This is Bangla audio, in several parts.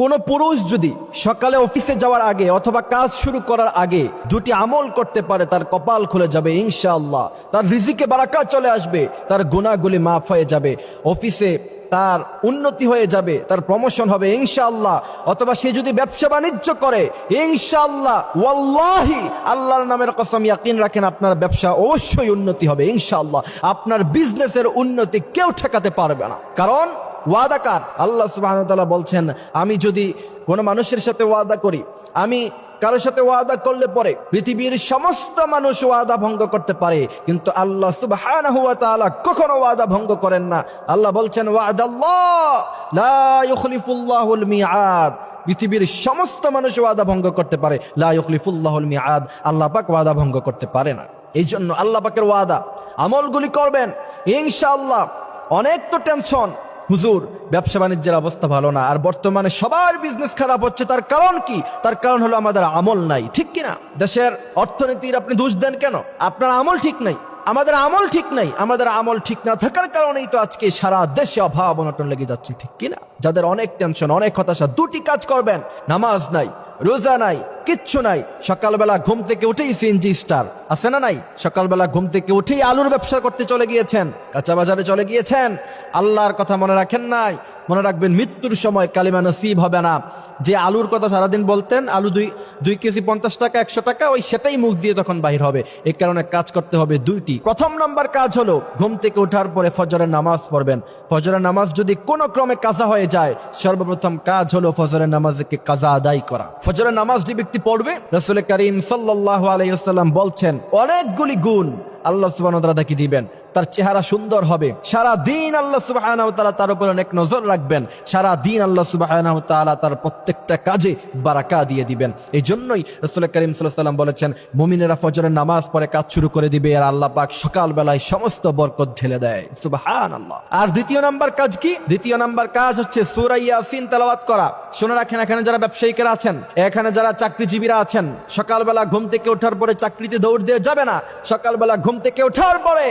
কোন পুরুষ যদি সকালে অফিসে যাওয়ার আগে অথবা কাজ শুরু করার আগে দুটি আমল করতে পারে, তার কপাল খুলে যাবে ইনশাআল্লাহ। তার রিজিকে বারাকা চলে আসবে, তার গুণাগুলি মাফ হয়ে যাবে। অফিসে তার উন্নতি হয়ে যাবে, তার প্রমোশন হবে ইনশাআল্লাহ। অথবা সে যদি ব্যবসা বাণিজ্য করে, ইনশাআল্লাহ, ওয়াল্লাহি, আল্লাহর নামের কসম ইয়াকিন রাখেন, আপনার ব্যবসা অবশ্যই উন্নতি হবে ইনশাআল্লাহ। আপনার বিজনেসের উন্নতি কেউ ঠেকাতে পারবে না। কারণ ওয়াদাকার। আল্লাহ সুবাহ বলছেন, আমি যদি কোনো মানুষের সাথে ওয়াদা করি, আমি কারোর সাথে ওয়াদা করলে পরে পৃথিবীর সমস্ত মানুষ ওয়াদা ভঙ্গ করতে পারে, কিন্তু আল্লাহ তাআলা কখনো ওয়াদা ভঙ্গ করেন না। আল্লাহ বলছেন মিআদ। পৃথিবীর সমস্ত মানুষ ওয়াদা ভঙ্গ করতে পারে, লা ইউখলিফুল্লাহুল মিআদ। আল্লাহ পাক ওয়াদা ভঙ্গ করতে পারে না। এই জন্য আল্লাহ পাকের ওয়াদা, আমলগুলি করবেন, ইনশাআল্লাহ অনেক তো টেনশন হুজুর, ব্যবসা বাণিজ্যের অবস্থা ভালো না। আর বর্তমানে সবার বিজনেস খারাপ হচ্ছে, তার কারণ কি? তার কারণ হলো আমাদের আমল নাই, ঠিক কিনা দেশের অর্থনীতির আপনি দোষ দেন কেন? আপনার আমল ঠিক নাই, আমাদের আমল ঠিক নাই, আমাদের আমল ঠিক না থাকার কারণেই তো আজকে সারা দেশে অভাব অনটন লেগে যাচ্ছে, ঠিক কিনা যাদের অনেক টেনশন অনেক হতাশা, দুটি কাজ করবেন, নামাজ নাই, রোজা নাই কিচ্ছু নাই। সকালবেলা ঘুম থেকে উঠেই সিএনজি স্টার আছে না নাই? সকালবেলা ঘুম থেকে উঠেই আলুর ব্যবসা করতে চলে গিয়েছেন। কাঁচা বাজারে চলে গিয়েছেন। আল্লাহর কথা মনে রাখেন নাই। মনে রাখবেন, মৃত্যুর সময় কালিমা নসিব হবে না। যে আলুর কথা সারাদিন বলতেন, আলু দুই দুই কেজি পঞ্চাশ টাকা, একশো টাকা, ওই সেটাই মুখ দিয়ে তখন বাহির হবে। এই কারণে কাজ করতে হবে দুইটি। প্রথম নম্বর কাজ হলো, ঘুম থেকে ওঠার পরে ফজরের নামাজ পড়বেন। ফজরের নামাজ যদি কোনো ক্রমে কাজা হয়ে যায়, সর্বপ্রথম কাজ হলো ফজরের নামাজকে কাজা আদায় করা। ফজরের নামাজ যে ব্যক্তি পড়বে, রসুল করিম সাল্লাহ আলাইসাল্লাম বলছেন, অনেকগুলি গুণ আল্লাহ সুবাহ তাকে দিবেন। তার চেহারা সুন্দর হবে। সারা দিন আল্লাহ সুবাহ তার উপর অনেক নজর রাখবেন। সারা দিন আল্লাহ সুবাহ তার প্রত্যেকটা কাজে বারাকা দিয়ে দিবেন। এই জন্যই রসুল করিম সাল্লাম বলেছেন, মুমিনেরা ফজরের নামাজ পরে কাজ শুরু করে দিবে আর আল্লাহ পাক সকালবেলায় সমস্ত বরকত ঢেলে দেয়। সুবাহান আল্লাহ আর দ্বিতীয় নাম্বার কাজ কি? দ্বিতীয় নাম্বার কাজ হচ্ছে সুরাইয়া সিন তেলাওয়াত করা। শুনে রাখেন, এখানে যারা ব্যবসায়িকেরা আছেন, এখানে যারা চাকরিজীবীরা আছেন, সকালবেলা ঘুম থেকে ওঠার পরে চাকরিতে দৌড় দিয়ে যাবে না। সকালবেলা ঘুম থেকে ওঠার পরে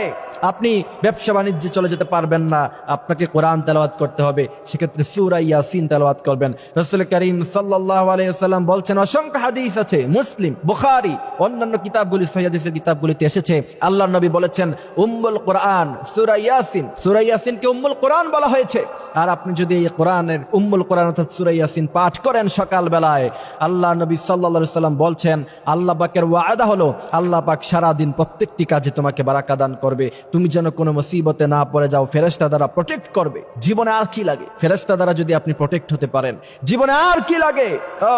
আপনি ব্যবসা বাণিজ্যে চলে যেতে পারবেন না। আপনাকে কোরআন তেলাওয়াত করতে হবে। সেক্ষেত্রে সুরা ইয়াসিন তেলাওয়াত করবেন। রসুল করিম সাল্লাহ আলাইসাল্লাম বলছেন, অসংখ্য হাদিস আছে, মুসলিম, বুখারি, অন্যান্য কিতাবগুলি সহিদের কিতাবগুলিতে এসেছে। আল্লাহ নবী বলেছেন, উম্মুল কোরআন, সুরা ইয়াসিন। সুরা ইয়াসিনকে উম্মুল কোরআন বলা হয়েছে। আর আপনি যদি এই কোরআনের উম্মুল কোরআন অর্থাৎ সুরা ইয়াসিন পাঠ করেন সকাল বেলায় আল্লাহ নবী সাল্লা সাল্লাম বলছেন, আল্লাহ পাকের ওয়াদা হলো, আল্লাহ পাক সারাদিন প্রত্যেকটি কাজে তোমাকে বারাকা দান করবে। তুমি যেন কোনো মুসিবতে না পড়ে যাও ফেরেস্তা দ্বারা প্রোটেক্ট করবে। জীবনে আর কি লাগে? ফেরেস্তা দ্বারা যদি আপনি প্রোটেক্ট হতে পারেন, জীবনে আর কি লাগে?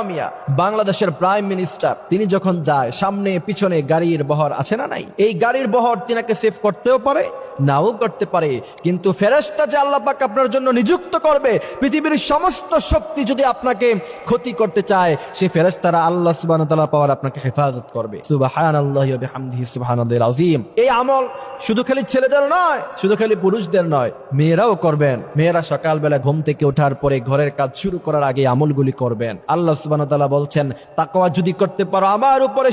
মিয়া। বাংলাদেশের প্রাইম মিনিস্টার তিনি যখন যায়, সামনে পিছনে গাড়ির বহর আছে না নাই? এই গাড়ির বহর তিনাকে সেভ করতেও পারে, নাও করতে পারে। কিন্তু ফেরেস্তা যে আল্লাহ পাক আপনার জন্য নিযুক্ত করবে, পৃথিবীর সমস্ত শক্তি যদি আপনাকে ক্ষতি করতে চায়, সে ফেরেস্তারা আল্লাহ সুবাহ পাওয়ার আপনাকে হেফাজত করবে। সুবাহান আল্লাহ সুবাহান আজিম এই আমল শুধু খালি ছেলেদের নয়, শুধু খালি পুরুষদের নয়, মেয়েরাও করবেন। মেয়েরা সকালবেলা ঘুম থেকে ওঠার পরে ঘরের কাজ শুরু করার আগে আমলগুলি করবেন। আল্লাহ সুবাহ তাআলা বলছেন, তাকওয়া যদি করতে পারো আমার উপরে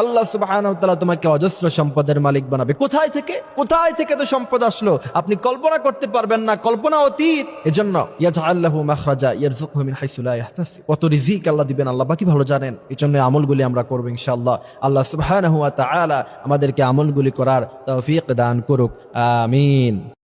আল্লাহ তাআলা তোমাকে অজস্র সম্পদের মালিক বানাবে। কোথায় থেকে? কোথায় থেকে তো সম্পদ আসলো? আপনি কল্পনা করতে পারবেন না, কল্পনা অতীত। এজন্য ইয়াজআল লাহু মাখরাজা কত রিজিক আল্লাহ দিবেন, আল্লাহ বাকি ভালো জানেন। এই জন্য আমলগুলি আমরা করব ইনশাআল্লাহ। আল্লাহ সুবাহ আমাদেরকে আমলগুলি করার তৌফিক দান করুক। আমিন।